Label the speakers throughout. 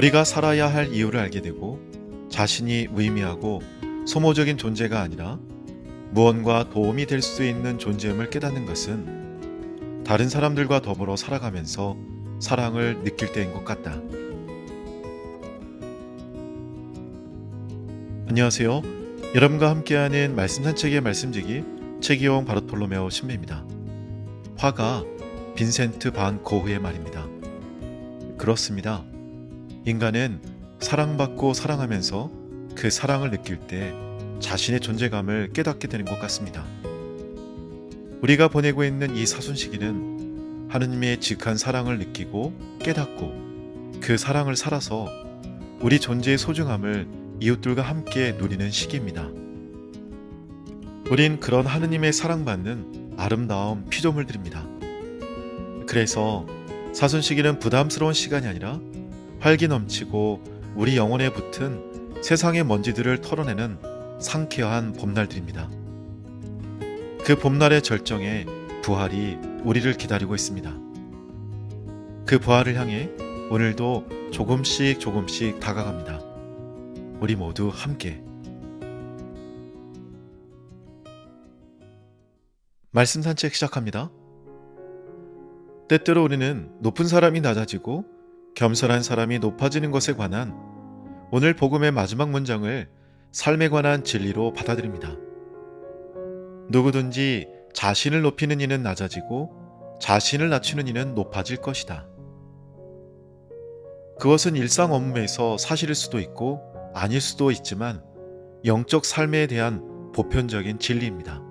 Speaker 1: 우리가 살아야 할 이유를 알게 되고 자신이 무의미하고 소모적인 존재가 아니라 무언가 도움이 될 수 있는 존재임을 깨닫는 것은 다른 사람들과 더불어 살아가면서 사랑을 느낄 때인 것 같다. 안녕하세요. 여러분과 함께하는 말씀 산책의 말씀지기 최기용 바르톨로메오 신배입니다. 화가 빈센트 반 고흐의 말입니다. 그렇습니다. 인간은 사랑받고 사랑하면서 그 사랑을 느낄 때 자신의 존재감을 깨닫게 되는 것 같습니다. 우리가 보내고 있는 이 사순 시기는 하느님의 직한 사랑을 느끼고 깨닫고 그 사랑을 살아서 우리 존재의 소중함을 이웃들과 함께 누리는 시기입니다. 우린 그런 하느님의 사랑받는 아름다운 피조물들입니다. 그래서 사순 시기는 부담스러운 시간이 아니라 활기 넘치고 우리 영혼에 붙은 세상의 먼지들을 털어내는 상쾌한 봄날들입니다. 그 봄날의 절정에 부활이 우리를 기다리고 있습니다. 그 부활을 향해 오늘도 조금씩 조금씩 다가갑니다. 우리 모두 함께 말씀 산책 시작합니다. 때때로 우리는 높은 사람이 낮아지고 겸손한 사람이 높아지는 것에 관한 오늘 복음의 마지막 문장을 삶에 관한 진리로 받아들입니다. 누구든지 자신을 높이는 이는 낮아지고 자신을 낮추는 이는 높아질 것이다. 그것은 일상 업무에서 사실일 수도 있고 아닐 수도 있지만 영적 삶에 대한 보편적인 진리입니다.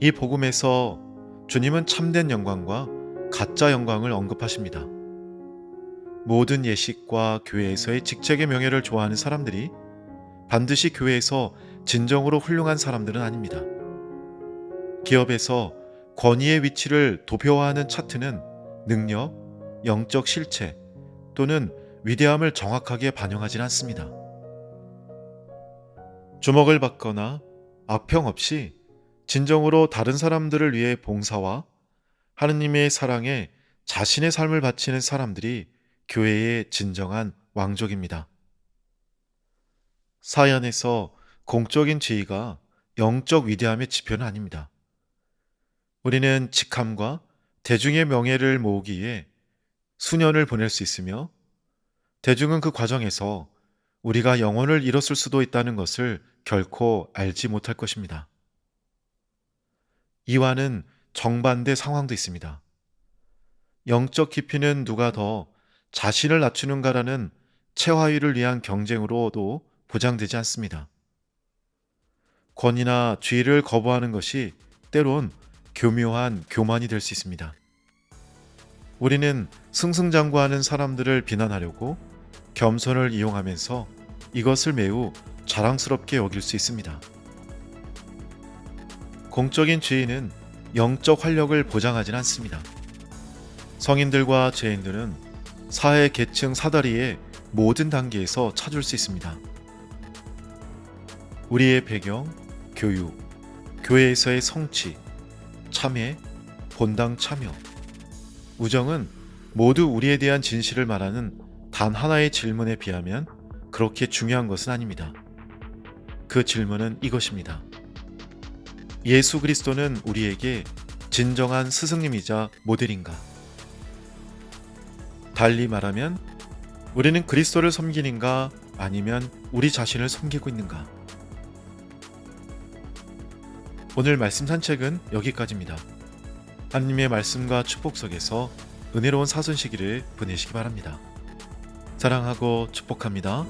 Speaker 1: 이 복음에서 주님은 참된 영광과 가짜 영광을 언급하십니다. 모든 예식과 교회에서의 직책의 명예를 좋아하는 사람들이 반드시 교회에서 진정으로 훌륭한 사람들은 아닙니다. 기업에서 권위의 위치를 도표화하는 차트는 능력, 영적 실체 또는 위대함을 정확하게 반영하진 않습니다. 주목을 받거나 악평 없이 진정으로 다른 사람들을 위해 봉사와 하느님의 사랑에 자신의 삶을 바치는 사람들이 교회의 진정한 왕족입니다. 사연에서 공적인 지위가 영적 위대함의 지표는 아닙니다. 우리는 직함과 대중의 명예를 모으기에 수년을 보낼 수 있으며 대중은 그 과정에서 우리가 영혼을 잃었을 수도 있다는 것을 결코 알지 못할 것입니다. 이와는 정반대 상황도 있습니다. 영적 깊이는 누가 더 자신을 낮추는가라는 체화위를 위한 경쟁으로도 보장되지 않습니다. 권위나 주의를 거부하는 것이 때론 교묘한 교만이 될 수 있습니다. 우리는 승승장구하는 사람들을 비난하려고 겸손을 이용하면서 이것을 매우 자랑스럽게 여길 수 있습니다. 공적인 지위는 영적 활력을 보장하진 않습니다. 성인들과 죄인들은 사회 계층 사다리의 모든 단계에서 찾을 수 있습니다. 우리의 배경, 교육, 교회에서의 성취, 참회, 본당 참여, 우정은 모두 우리에 대한 진실을 말하는 단 하나의 질문에 비하면 그렇게 중요한 것은 아닙니다. 그 질문은 이것입니다. 예수 그리스도는 우리에게 진정한 스승님이자 모델인가? 달리 말하면 우리는 그리스도를 섬기는가 아니면 우리 자신을 섬기고 있는가? 오늘 말씀 산책은 여기까지입니다. 하나님의 말씀과 축복 속에서 은혜로운 사순 시기를 보내시기 바랍니다. 사랑하고 축복합니다.